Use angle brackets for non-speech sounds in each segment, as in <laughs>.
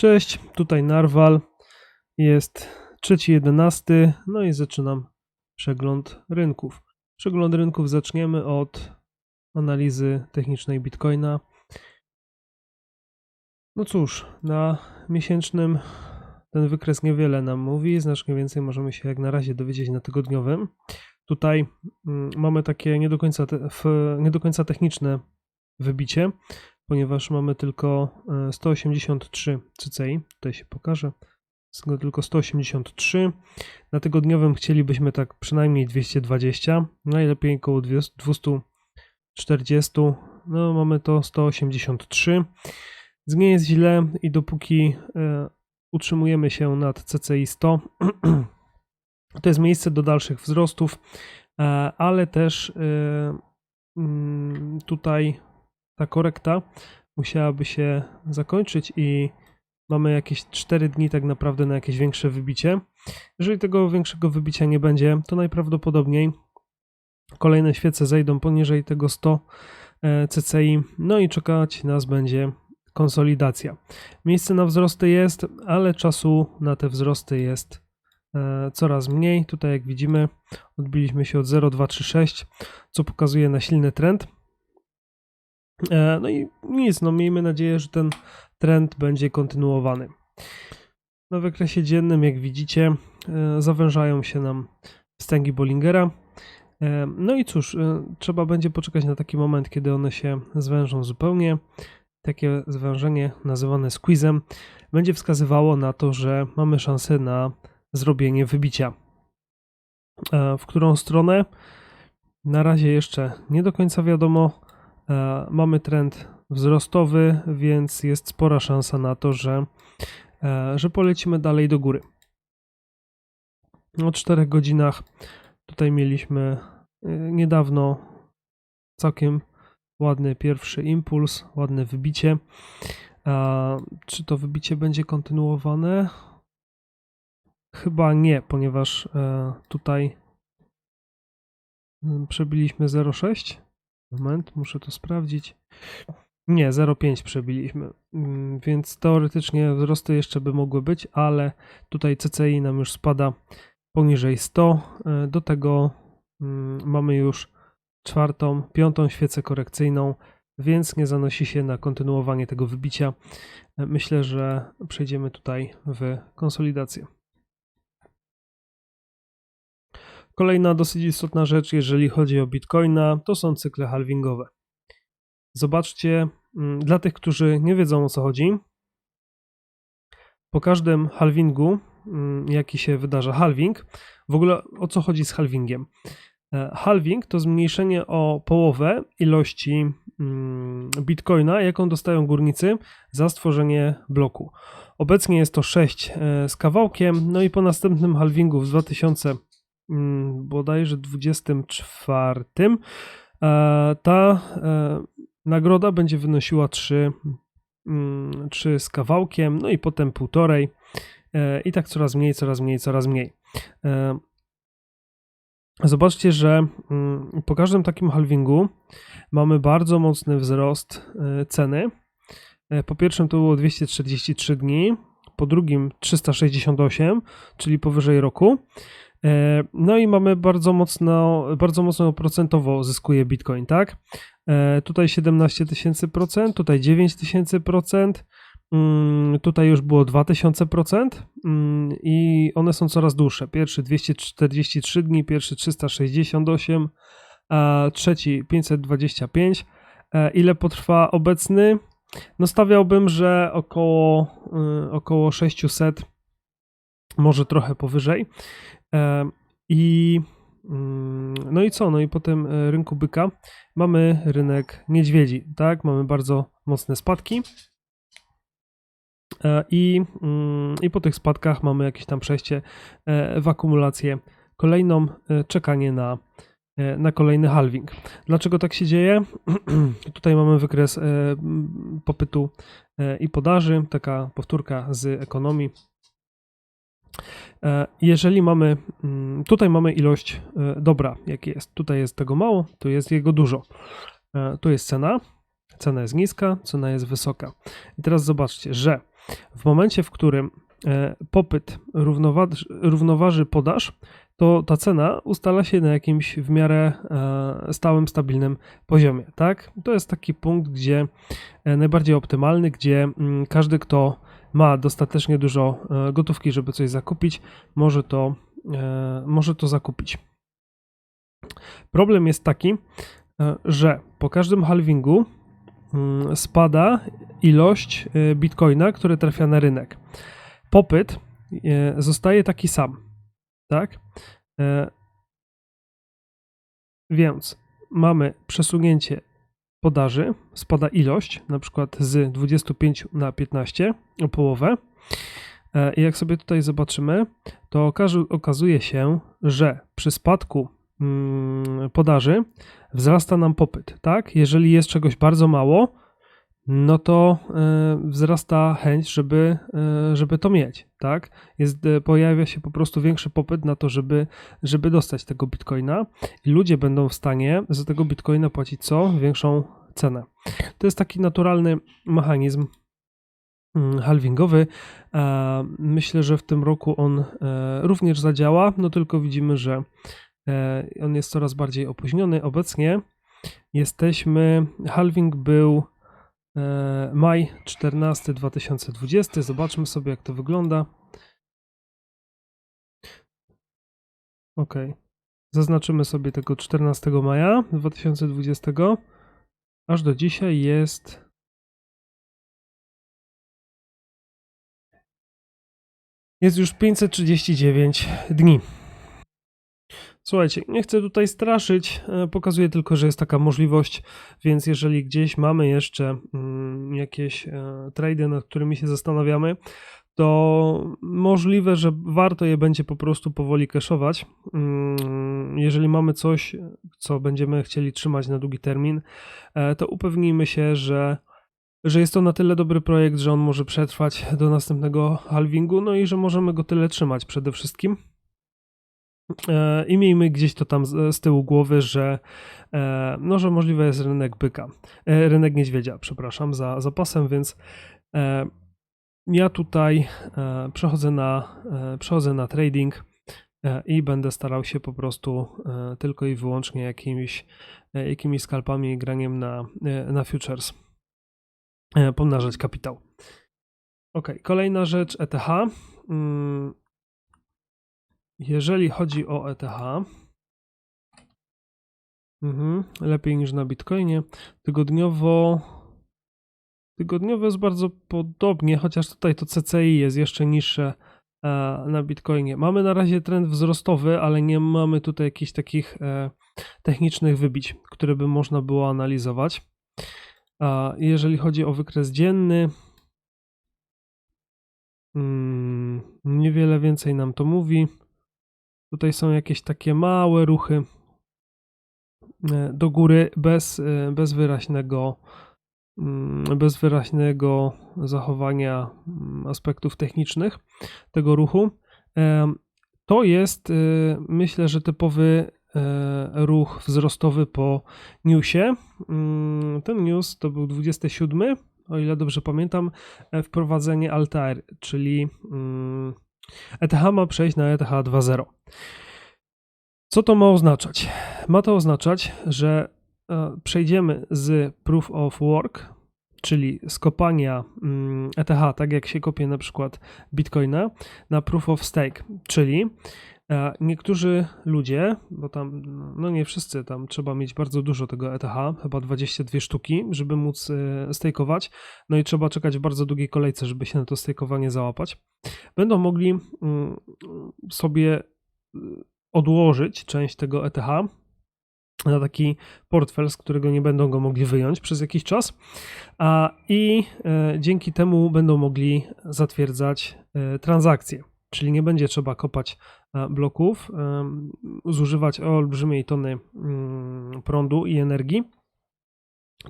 Cześć, tutaj Narwal. Jest 3.11, no i zaczynam przegląd rynków. Przegląd rynków zaczniemy od analizy technicznej Bitcoina. No cóż, na miesięcznym ten wykres niewiele nam mówi, znacznie więcej możemy się jak na razie dowiedzieć na tygodniowym. Tutaj mm, mamy takie nie do końca, te, nie do końca techniczne wybicie, ponieważ mamy tylko e, 183 CCI. Tutaj się pokaże. Tylko 183. Na tygodniowym chcielibyśmy tak przynajmniej 220, najlepiej około 240. No mamy to 183. Z nie jest źle i dopóki e, utrzymujemy się nad CCI 100, <clears throat> to jest miejsce do dalszych wzrostów, e, ale też e, mm, tutaj ta korekta musiałaby się zakończyć i mamy jakieś 4 dni tak naprawdę na jakieś większe wybicie. Jeżeli tego większego wybicia nie będzie, to najprawdopodobniej kolejne świece zejdą poniżej tego 100 e, CCI, no i czekać nas będzie konsolidacja. Miejsce na wzrosty jest, ale czasu na te wzrosty jest e, coraz mniej. Tutaj jak widzimy odbiliśmy się od 0,236, co pokazuje na silny trend. E, no i nic, no miejmy nadzieję, że ten trend będzie kontynuowany. Na wykresie dziennym, jak widzicie, e, zawężają się nam wstęgi Bollingera. E, no i cóż, trzeba będzie poczekać na taki moment, kiedy one się zwężą zupełnie. Takie zwężenie, nazywane squeezem, będzie wskazywało na to, że mamy szansę na zrobienie wybicia. W którą stronę? Na razie jeszcze nie do końca wiadomo. E, mamy trend wzrostowy, więc jest spora szansa na to, że, e, że polecimy dalej do góry. O 4 godzinach tutaj mieliśmy e, niedawno całkiem ładny pierwszy impuls, ładne wybicie. Czy to wybicie będzie kontynuowane? Chyba nie, ponieważ tutaj przebiliśmy 0,6 Moment, muszę to sprawdzić. Nie, 0,5 przebiliśmy, mm, więc teoretycznie wzrosty jeszcze by mogły być, ale tutaj CCI nam już spada poniżej 100. E, do tego mm, mamy już czwartą, piątą świecę korekcyjną, więc nie zanosi się na kontynuowanie tego wybicia. E, myślę, że przejdziemy tutaj w konsolidację. Kolejna dosyć istotna rzecz, jeżeli chodzi o Bitcoina, to są cykle halvingowe. Zobaczcie, mm, dla tych, którzy nie wiedzą o co chodzi, po każdym halvingu, mm, jaki się wydarza, halving, w ogóle o co chodzi z halvingiem? E, halving to zmniejszenie o połowę ilości mm, bitcoina, jaką dostają górnicy za stworzenie bloku. Obecnie jest to 6 e, z kawałkiem, no i po następnym halvingu w 2000 Mm, bodajże 24 e, ta e, nagroda będzie wynosiła 3, 3 mm, z kawałkiem, no i potem półtorej e, i tak coraz mniej, coraz mniej, coraz mniej. Zobaczcie, że mm, po każdym takim halvingu mamy bardzo mocny wzrost ceny. Po pierwszym to było 243 dni, po drugim 368, czyli powyżej roku. E, no i mamy bardzo mocno, bardzo mocno procentowo zyskuje Bitcoin, tak? E, tutaj 17 tysięcy procent, tutaj 9 tysięcy procent, mm, tutaj już było 2000 procent mm, i one są coraz dłuższe. Pierwszy 243 dni, pierwszy 368, a trzeci 525. E, ile potrwa obecny? No stawiałbym, że około, y, około 600, może trochę powyżej. E, I mm, no i co? No i po tym e, rynku byka mamy rynek niedźwiedzi, tak? Mamy bardzo mocne spadki. E, I, mm, I po tych spadkach mamy jakieś tam przejście w akumulację kolejną, czekanie na, na kolejny halving. Dlaczego tak się dzieje? <clears throat> Tutaj mamy wykres popytu i podaży, taka powtórka z ekonomii. E, jeżeli mamy, mm, tutaj mamy ilość e, dobra, jak jest, tutaj jest tego mało, tu jest jego dużo. E, tu jest cena, cena jest niska, cena jest wysoka. I teraz zobaczcie, że w momencie, w którym popyt równoważy, równoważy podaż, to ta cena ustala się na jakimś w miarę stałym, stabilnym poziomie. Tak? To jest taki punkt, gdzie najbardziej optymalny, gdzie mm, każdy, kto ma dostatecznie dużo e, gotówki, żeby coś zakupić, może to, może to zakupić. Problem jest taki, że po każdym halvingu mm, spada ilość bitcoina, który trafia na rynek. Popyt zostaje taki sam tak? E, więc mamy przesunięcie podaży, spada ilość, na przykład z 25 na 15 o połowę. E, I jak sobie tutaj zobaczymy, to okazuje się, że przy spadku mm, podaży wzrasta nam popyt, tak? Jeżeli jest czegoś bardzo mało, no to e, wzrasta chęć, żeby, e, żeby to mieć, tak? Jest, e, pojawia się po prostu większy popyt na to, żeby, żeby dostać tego bitcoina i ludzie będą w stanie za tego bitcoina płacić co? Większą cenę. To jest taki naturalny mechanizm mm, halvingowy. Myślę, że w tym roku on również zadziała, no tylko widzimy, że on jest coraz bardziej opóźniony. Obecnie jesteśmy, halving był maj 14 2020. Zobaczmy sobie, jak to wygląda. Ok. Zaznaczymy sobie tego 14 maja 2020. Aż do dzisiaj jest. Jest już 539 dni. Słuchajcie, nie chcę tutaj straszyć, e, pokazuję tylko, że jest taka możliwość, więc jeżeli gdzieś mamy jeszcze mm, jakieś e, trady, nad którymi się zastanawiamy, to możliwe, że warto je będzie po prostu powoli cashować. Mm, jeżeli mamy coś, co będziemy chcieli trzymać na długi termin, e, to upewnijmy się, że że jest to na tyle dobry projekt, że on może przetrwać do następnego halvingu, no i że możemy go tyle trzymać przede wszystkim. E, I miejmy gdzieś to tam z, tyłu głowy, że, e, no, że możliwe jest rynek byka, e, rynek niedźwiedzia, przepraszam, za zapasem, więc ja tutaj przechodzę na, przechodzę na trading i będę starał się po prostu tylko i wyłącznie jakimiś, jakimiś skalpami i graniem na, na futures pomnażać kapitał. Ok, kolejna rzecz ETH. Jeżeli chodzi o ETH, mhm, lepiej niż na Bitcoinie, tygodniowo tygodniowo jest bardzo podobnie, chociaż tutaj to CCI jest jeszcze niższe e, na Bitcoinie. Mamy na razie trend wzrostowy, ale nie mamy tutaj jakichś takich e, technicznych wybić, które by można było analizować. Jeżeli chodzi o wykres dzienny, mm, niewiele więcej nam to mówi. Tutaj są jakieś takie małe ruchy e, do góry bez, e, bez wyraźnego mm, bez wyraźnego zachowania mm, aspektów technicznych tego ruchu. E, to jest, myślę, że typowy ruch wzrostowy po newsie. Mm, ten news to był 27, o ile dobrze pamiętam, wprowadzenie Altair, czyli ETH ma przejść na ETH 2.0. Co to ma oznaczać? Ma to oznaczać, że e, przejdziemy z Proof of Work, czyli z kopania ETH, mm, tak jak się kopie na przykład Bitcoina, na Proof of Stake, czyli niektórzy ludzie, bo tam, no nie wszyscy, tam trzeba mieć bardzo dużo tego ETH, chyba 22 sztuki, żeby móc e, stakeować, no i trzeba czekać w bardzo długiej kolejce, żeby się na to stakeowanie załapać, będą mogli mm, sobie odłożyć część tego ETH na taki portfel, z którego nie będą go mogli wyjąć przez jakiś czas, a i e, dzięki temu będą mogli zatwierdzać e, transakcje. Czyli nie będzie trzeba kopać e, bloków, zużywać olbrzymiej tony mm, prądu i energii,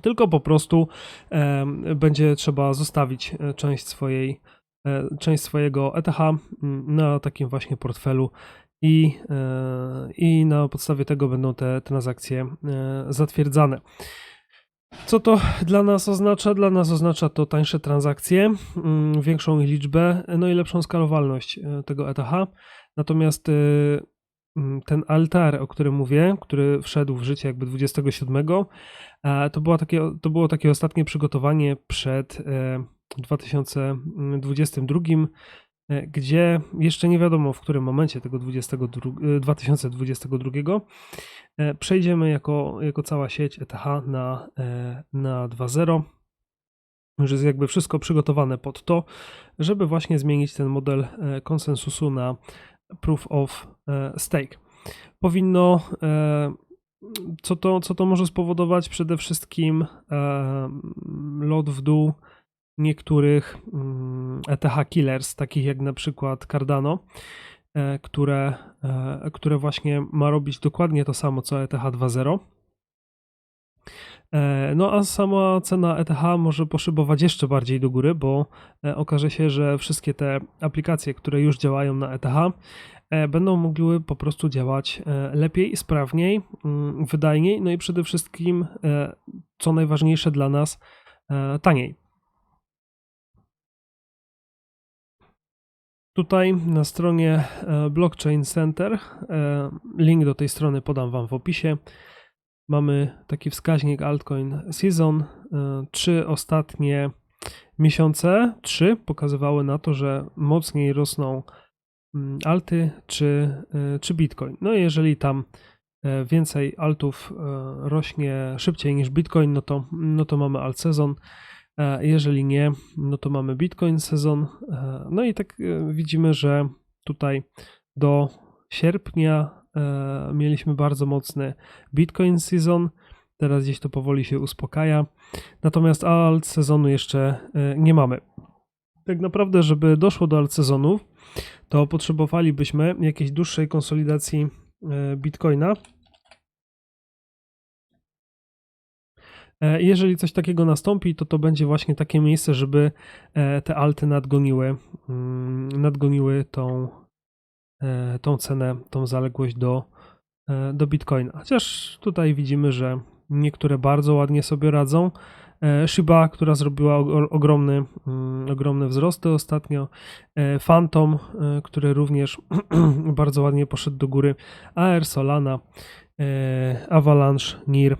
tylko po prostu będzie trzeba zostawić część swojej część swojego ETH mm, na takim właśnie portfelu i, e, i na podstawie tego będą te transakcje e, zatwierdzane. Co to dla nas oznacza? Dla nas oznacza to tańsze transakcje, mm, większą ich liczbę, no i lepszą skalowalność e, tego ETH. Natomiast e, mm, ten altar, o którym mówię, który wszedł w życie jakby 27, e, to, była takie, to było takie ostatnie przygotowanie przed 2022 E, gdzie jeszcze nie wiadomo w którym momencie tego 22, 2022 e, e, przejdziemy jako, jako cała sieć ETH na, na 2.0. Już jest jakby wszystko przygotowane pod to, żeby właśnie zmienić ten model konsensusu na Proof of Stake. Powinno, co to, co to może spowodować? Przede wszystkim lot w dół niektórych ETH mm, killers, takich jak na przykład Cardano, e, które, e, które właśnie ma robić dokładnie to samo co ETH 2.0. E, no a sama cena ETH może poszybować jeszcze bardziej do góry, bo okaże się, że wszystkie te aplikacje, które już działają na ETH, będą mogły po prostu działać lepiej, sprawniej, mm, wydajniej, no i przede wszystkim, co najważniejsze dla nas, taniej. Tutaj na stronie e, Blockchain Center, e, link do tej strony podam Wam w opisie. Mamy taki wskaźnik altcoin season. E, trzy ostatnie miesiące, trzy, pokazywały na to, że mocniej rosną mm, alty czy, czy bitcoin. No i jeżeli tam więcej altów rośnie szybciej niż bitcoin, no to, no to mamy alt sezon. E, jeżeli nie, no to mamy Bitcoin sezon. E, no i tak e, widzimy, że tutaj do sierpnia mieliśmy bardzo mocny Bitcoin sezon. Teraz gdzieś to powoli się uspokaja. Natomiast alt sezonu jeszcze nie mamy. Tak naprawdę, żeby doszło do alt sezonu, to potrzebowalibyśmy jakiejś dłuższej konsolidacji Bitcoina jeżeli coś takiego nastąpi, to to będzie właśnie takie miejsce, żeby e, te alty nadgoniły, mm, nadgoniły tą, e, tą cenę, tą zaległość do, do Bitcoina. Chociaż tutaj widzimy, że niektóre bardzo ładnie sobie radzą. Shiba, która zrobiła ogromny, mm, ogromne wzrosty ostatnio. Phantom, który również <clears throat> bardzo ładnie poszedł do góry. AR, Solana, Avalanche, NIR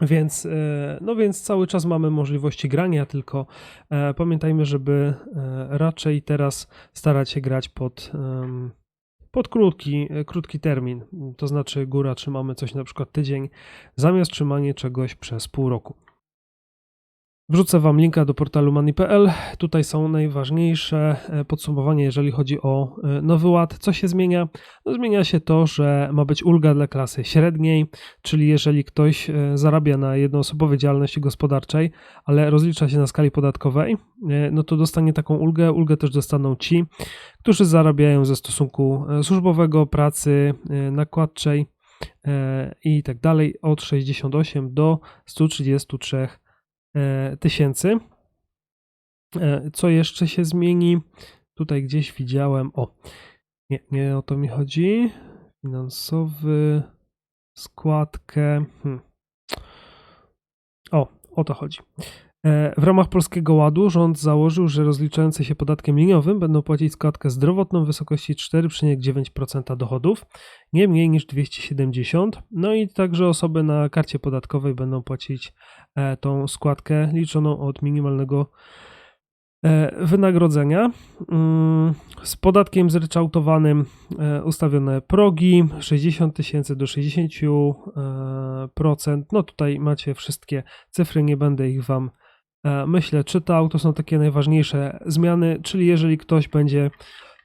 więc, e, no więc cały czas mamy możliwości grania, tylko e, pamiętajmy, żeby e, raczej teraz starać się grać pod, pod krótki, krótki termin. To znaczy góra trzymamy coś na przykład tydzień, zamiast trzymanie czegoś przez pół roku. Wrzucę Wam linka do portalu money.pl. Tutaj są najważniejsze e, podsumowania, jeżeli chodzi o e, nowy ład. Co się zmienia? No, zmienia się to, że ma być ulga dla klasy średniej, czyli jeżeli ktoś e, zarabia na jednoosobowej działalności gospodarczej, ale rozlicza się na skali podatkowej, no to dostanie taką ulgę. Ulgę też dostaną ci, którzy zarabiają ze stosunku służbowego, pracy nakładczej i tak dalej od 68 do 133 E, tysięcy. E, co jeszcze się zmieni? Tutaj gdzieś widziałem. O, nie, nie o to mi chodzi. Finansowy, składkę. Hmm. O, o to chodzi. E, w ramach Polskiego Ładu rząd założył, że rozliczające się podatkiem liniowym będą płacić składkę zdrowotną w wysokości 4,9% dochodów, nie mniej niż 270. No i także osoby na karcie podatkowej będą płacić e, tą składkę liczoną od minimalnego e, wynagrodzenia. Mm, z podatkiem zryczałtowanym ustawione progi 60 tysięcy do 60%. No tutaj macie wszystkie cyfry, nie będę ich Wam myślę, czytał. To są takie najważniejsze zmiany, czyli jeżeli ktoś będzie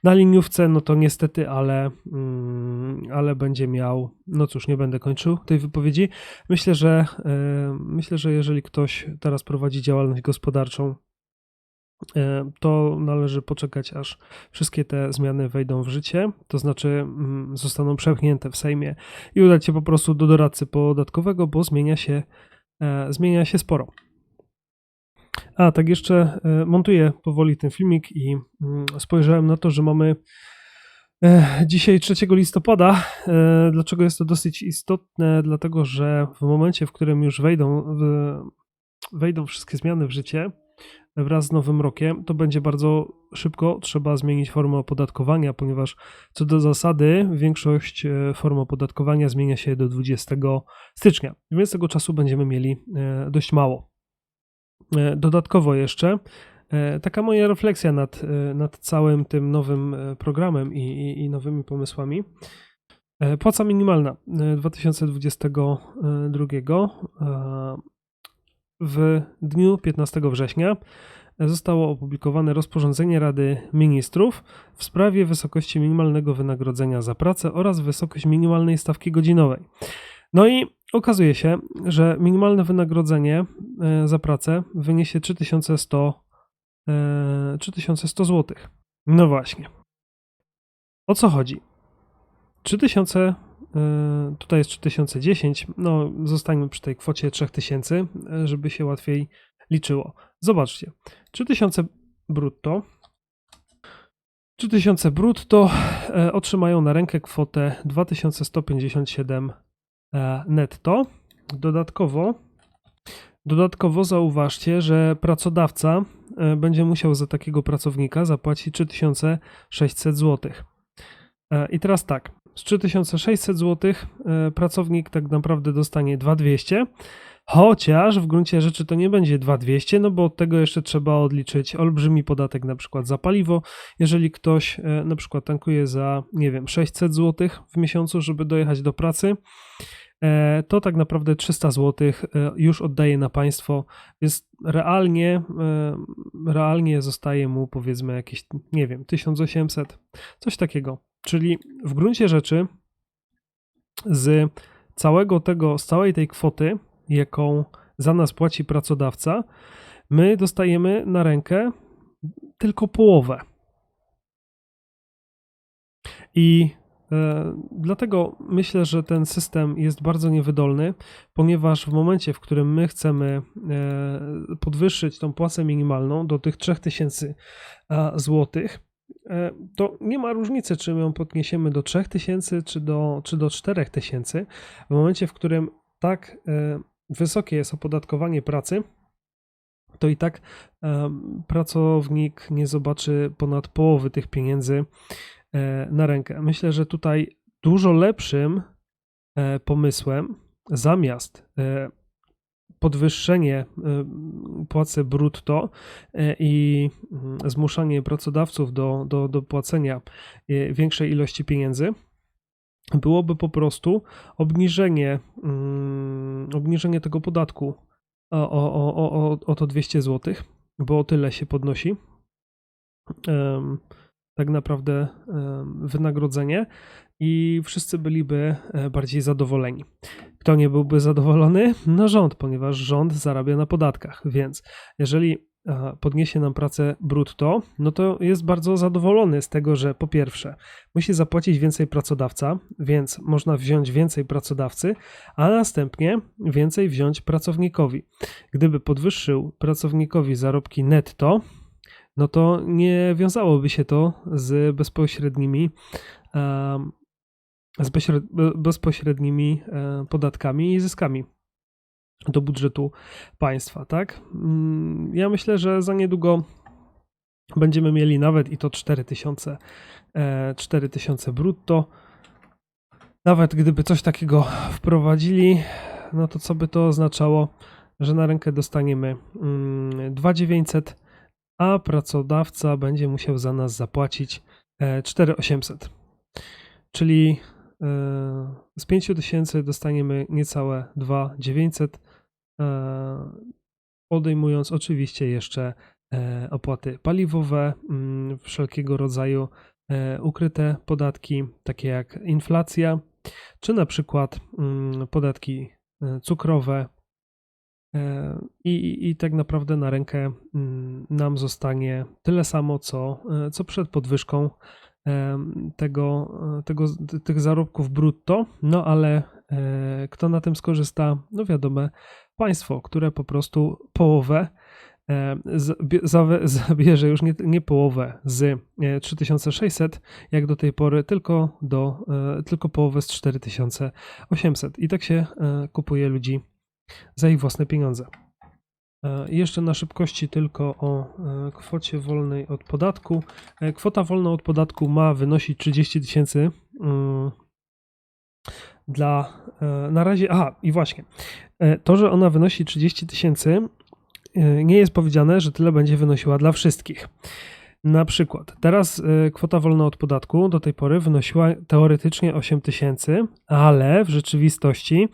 na liniówce, no to niestety, ale, mm, ale będzie miał, no cóż, nie będę kończył tej wypowiedzi. Myślę, że e, myślę, że jeżeli ktoś teraz prowadzi działalność gospodarczą, e, to należy poczekać, aż wszystkie te zmiany wejdą w życie, to znaczy mm, zostaną przepchnięte w Sejmie i udać się po prostu do doradcy podatkowego, bo zmienia się, zmienia się sporo. A, tak jeszcze e, montuję powoli ten filmik i mm, spojrzałem na to, że mamy E, Dzisiaj 3 listopada. E, Dlaczego jest to dosyć istotne? Dlatego, że w momencie, w którym już wejdą, w- wejdą wszystkie zmiany w życie wraz z nowym rokiem, to będzie bardzo szybko trzeba zmienić formę opodatkowania, ponieważ co do zasady większość form opodatkowania zmienia się do 20 stycznia, więc tego czasu będziemy mieli dość mało. E, Dodatkowo jeszcze e, taka moja refleksja nad, e, nad całym tym nowym programem i, i, i nowymi pomysłami. Płaca minimalna e, 2022 e, w dniu 15 września zostało opublikowane rozporządzenie Rady Ministrów w sprawie wysokości minimalnego wynagrodzenia za pracę oraz wysokość minimalnej stawki godzinowej. No i okazuje się, że minimalne wynagrodzenie e, za pracę wyniesie 3100, e, 3100 zł. No właśnie. O co chodzi? 3000, e, tutaj jest 3010, no zostańmy przy tej kwocie 3000, e, żeby się łatwiej liczyło. Zobaczcie, 3000 brutto. 3000 brutto otrzymają na rękę kwotę 2157 e, netto. Dodatkowo, dodatkowo zauważcie, że pracodawca e, będzie musiał za takiego pracownika zapłacić 3600 zł. E, I teraz tak, z 3600 zł e, pracownik tak naprawdę dostanie 2200, chociaż w gruncie rzeczy to nie będzie 2200, no bo od tego jeszcze trzeba odliczyć olbrzymi podatek na przykład za paliwo. Jeżeli ktoś e, na przykład tankuje za, nie wiem, 600 zł w miesiącu, żeby dojechać do pracy, e, to tak naprawdę 300 zł e, już oddaje na państwo, więc realnie, e, realnie zostaje mu powiedzmy jakieś, nie wiem, 1800, coś takiego. Czyli w gruncie rzeczy z całego tego, z całej tej kwoty, jaką za nas płaci pracodawca, my dostajemy na rękę tylko połowę. I e, dlatego myślę, że ten system jest bardzo niewydolny, ponieważ w momencie, w którym my chcemy e, podwyższyć tą płacę minimalną do tych 3000 złotych, e, to nie ma różnicy, czy my ją podniesiemy do 3000 czy do, czy do 4000. W momencie, w którym tak e, wysokie jest opodatkowanie pracy, to i tak pracownik nie zobaczy ponad połowy tych pieniędzy e, na rękę. Myślę, że tutaj dużo lepszym e, pomysłem zamiast e, podwyższenie e, płacy brutto e, i mm, zmuszanie pracodawców do, do, do płacenia e, większej ilości pieniędzy byłoby po prostu obniżenie, mm, obniżenie tego podatku o, o, o, o, o, to 200 zł, bo o tyle się podnosi tak naprawdę wynagrodzenie i wszyscy byliby e, bardziej zadowoleni. Kto nie byłby zadowolony? No rząd, ponieważ rząd zarabia na podatkach, więc jeżeli podniesie nam pracę brutto, no to jest bardzo zadowolony z tego, że po pierwsze musi zapłacić więcej pracodawca, więc można wziąć więcej pracodawcy, a następnie więcej wziąć pracownikowi. Gdyby podwyższył pracownikowi zarobki netto, no to nie wiązałoby się to z bezpośrednimi z bezpośrednimi e, podatkami i zyskami do budżetu państwa, tak? Mm, Ja myślę, że za niedługo będziemy mieli nawet i to 4000, e, 4000 brutto. Nawet gdyby coś takiego wprowadzili, no to co by to oznaczało, że na rękę dostaniemy mm, 2900, a pracodawca będzie musiał za nas zapłacić e, 4800. Czyli e, z 5000 dostaniemy niecałe 2900, e, odejmując oczywiście jeszcze e, opłaty paliwowe, mm, wszelkiego rodzaju e, ukryte podatki, takie jak inflacja, czy na przykład mm, podatki e, cukrowe. E, I, i, tak naprawdę na rękę mm, nam zostanie tyle samo, co, e, co przed podwyżką em, tego, e, tego, tych zarobków brutto, no ale e, kto na tym skorzysta? No wiadomo, państwo, które po prostu połowę e, <laughs> zabierze już nie, nie połowę z e, 3600, jak do tej pory, tylko, do, e, tylko połowę z 4800. I tak się e, kupuje ludzi za ich własne pieniądze. E, Jeszcze na szybkości tylko o e, kwocie wolnej od podatku. E, Kwota wolna od podatku ma wynosić 30 tysięcy. mm, Dla na razie. Aha, i właśnie. To, że ona wynosi 30 tysięcy, nie jest powiedziane, że tyle będzie wynosiła dla wszystkich. Na przykład, teraz e, kwota wolna od podatku do tej pory wynosiła teoretycznie 8 tysięcy, ale w rzeczywistości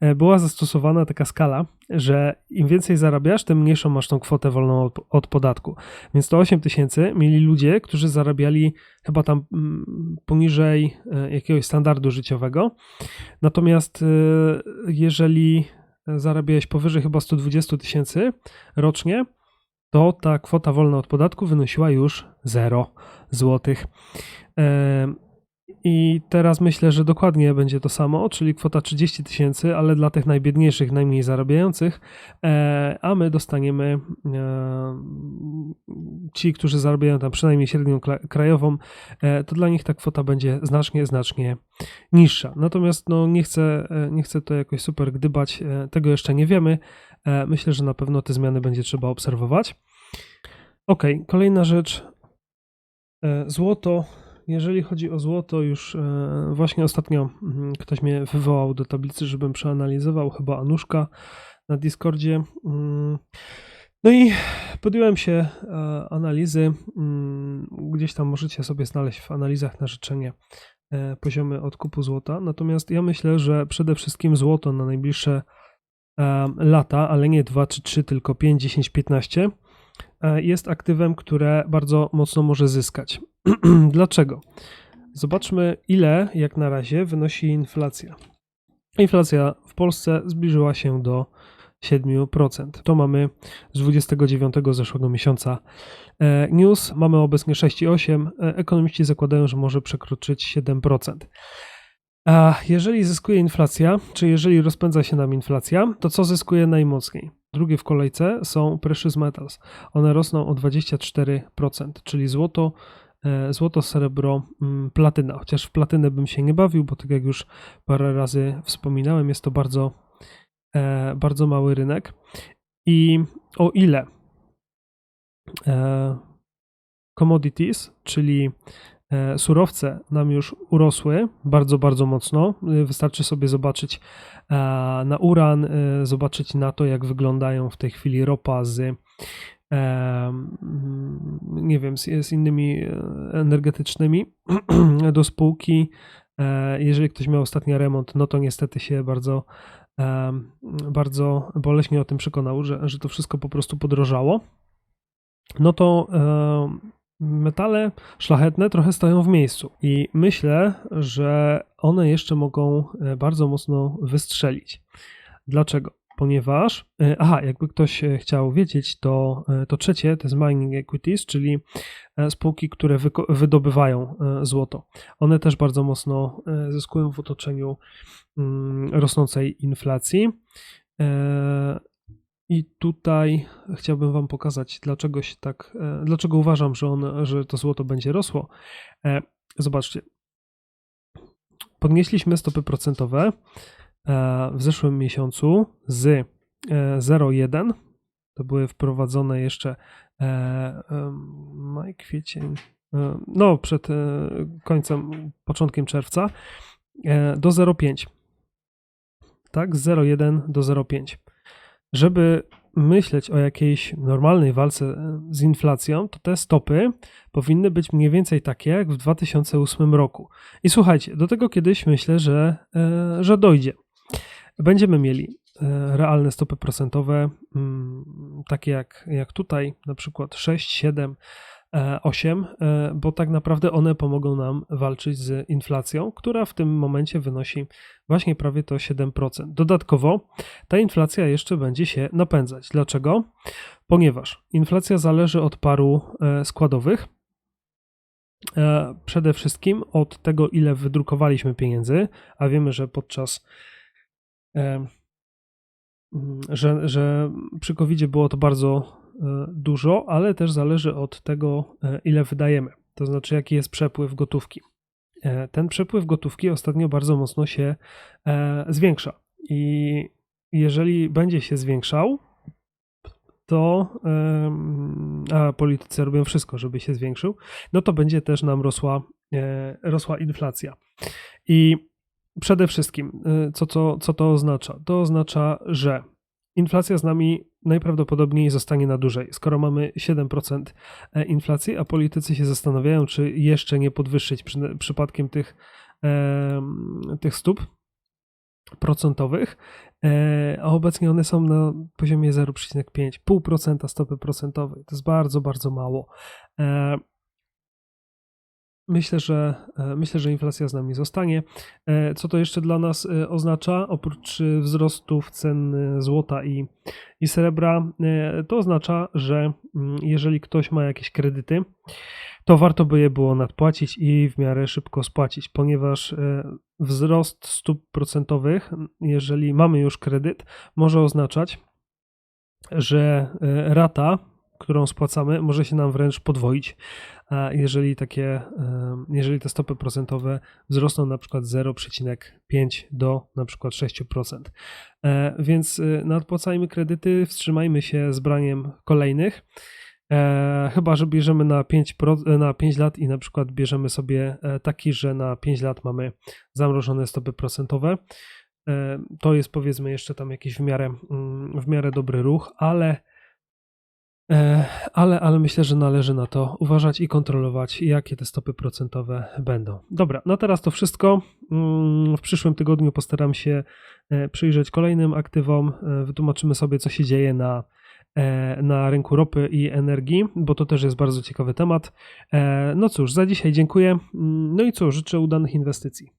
e, była zastosowana taka skala, że im więcej zarabiasz, tym mniejszą masz tą kwotę wolną od, od podatku. Więc to 8 tysięcy mieli ludzie, którzy zarabiali chyba tam mm, poniżej e, jakiegoś standardu życiowego. Natomiast jeżeli zarabiałeś powyżej chyba 120 tysięcy rocznie, to ta kwota wolna od podatku wynosiła już 0 złotych. E, I teraz myślę, że dokładnie będzie to samo, czyli kwota 30 tysięcy, ale dla tych najbiedniejszych, najmniej zarabiających, e, a my dostaniemy e, ci, którzy zarabiają tam przynajmniej średnią krajową, e, to dla nich ta kwota będzie znacznie, znacznie niższa. Natomiast no, nie, chcę, e, nie chcę to jakoś super gdybać, e, tego jeszcze nie wiemy. Myślę, że na pewno te zmiany będzie trzeba obserwować. Ok, kolejna rzecz. Złoto. Jeżeli chodzi o złoto, już właśnie ostatnio mm, ktoś mnie wywołał do tablicy, żebym przeanalizował, chyba Anuszka na Discordzie. No i podjąłem się e, analizy. mm, Gdzieś tam możecie sobie znaleźć w analizach na życzenie e, poziomy odkupu złota. Natomiast ja myślę, że przede wszystkim złoto na najbliższe e, lata, ale nie 2 czy 3, tylko 5, 10, 15, e, jest aktywem, które bardzo mocno może zyskać. <clears throat> Dlaczego? Zobaczmy, ile jak na razie wynosi inflacja. Inflacja w Polsce zbliżyła się do 7%. To mamy z 29 zeszłego miesiąca e, news. Mamy obecnie 6,8. E, Ekonomiści zakładają, że może przekroczyć 7%. A jeżeli zyskuje inflacja, czy jeżeli rozpędza się nam inflacja, to co zyskuje najmocniej? Drugie w kolejce są precious metals. One rosną o 24%, czyli złoto, e, złoto, srebro, mm, platyna. Chociaż w platynę bym się nie bawił, bo tak jak już parę razy wspominałem, jest to bardzo, bardzo mały rynek. I o ile e, commodities, czyli e, surowce nam już urosły bardzo, bardzo mocno. Y, Wystarczy sobie zobaczyć e, na uran, y, zobaczyć na to, jak wyglądają w tej chwili ropa z e, mm, nie wiem, z, innymi e, energetycznymi <clears throat> do spółki. E, Jeżeli ktoś miał ostatnio remont, no to niestety się bardzo, e, bardzo boleśnie o tym przekonał, że, że to wszystko po prostu podrożało. No to metale szlachetne trochę stoją w miejscu i myślę, że one jeszcze mogą e, bardzo mocno wystrzelić. Dlaczego? Ponieważ, e, aha, jakby ktoś e, chciał wiedzieć, to, e, to trzecie to jest mining equities, czyli spółki, które wydobywają złoto. One też bardzo mocno zyskują w otoczeniu mm, rosnącej inflacji. I tutaj chciałbym Wam pokazać, dlaczego się tak, dlaczego uważam, że, on, że to złoto będzie rosło. Zobaczcie. Podnieśliśmy stopy procentowe w zeszłym miesiącu z e, 0,1. To były wprowadzone jeszcze e, e, maj, kwiecień, e, no przed e, końcem, początkiem czerwca e, do 0,5. Tak, z 0,1 do 0,5 żeby myśleć o jakiejś normalnej walce e, z inflacją, to te stopy powinny być mniej więcej takie jak w 2008 roku. I słuchajcie, do tego kiedyś myślę, że, e, że dojdzie. Będziemy mieli e, realne stopy procentowe, mm, takie jak, jak tutaj, na przykład 6, 7, e, 8, e, bo tak naprawdę one pomogą nam walczyć z inflacją, która w tym momencie wynosi właśnie prawie to 7%. Dodatkowo ta inflacja jeszcze będzie się napędzać. Dlaczego? Ponieważ inflacja zależy od paru e, składowych. E, Przede wszystkim od tego, ile wydrukowaliśmy pieniędzy, a wiemy, że podczas że, że przy covid było to bardzo dużo, ale też zależy od tego, e, ile wydajemy. To znaczy, jaki jest przepływ gotówki. E, Ten przepływ gotówki ostatnio bardzo mocno się e, zwiększa. I jeżeli będzie się zwiększał, to a politycy robią wszystko, żeby się zwiększył, no to będzie też nam rosła, e, rosła inflacja. I przede wszystkim, e, co, co, co to oznacza? To oznacza, że inflacja z nami najprawdopodobniej zostanie na dłużej. Skoro mamy 7% e, inflacji, a politycy się zastanawiają, czy jeszcze nie podwyższyć przy, przypadkiem tych, em, tych stóp procentowych, e, a obecnie one są na poziomie 0,5, 0,5% stopy procentowej. To jest bardzo, bardzo mało. E, Myślę, że e, myślę, że inflacja z nami zostanie. E, Co to jeszcze dla nas e, oznacza? Oprócz wzrostów cen złota i, i srebra, to oznacza, że mm, jeżeli ktoś ma jakieś kredyty, to warto by je było nadpłacić i w miarę szybko spłacić, ponieważ wzrost stóp procentowych, jeżeli mamy już kredyt, może oznaczać, że rata, którą spłacamy, może się nam wręcz podwoić. Jeżeli takie, e, jeżeli te stopy procentowe wzrosną na przykład 0,5 do na przykład 6%. E, Więc e, nadpłacajmy kredyty, wstrzymajmy się z braniem kolejnych. E, chyba, że bierzemy na 5, pro, na 5 lat i na przykład bierzemy sobie e, taki, że na 5 lat mamy zamrożone stopy procentowe. E, To jest powiedzmy jeszcze tam jakiś w miarę, mm, w miarę dobry ruch, ale, e, ale, ale myślę, że należy na to uważać i kontrolować, jakie te stopy procentowe będą. Dobra, no teraz to wszystko. Mm, W przyszłym tygodniu postaram się e, przyjrzeć kolejnym aktywom. E, Wytłumaczymy sobie, co się dzieje na e, na rynku ropy i energii, bo to też jest bardzo ciekawy temat. No cóż, za dzisiaj dziękuję. Mm, No i cóż, życzę udanych inwestycji.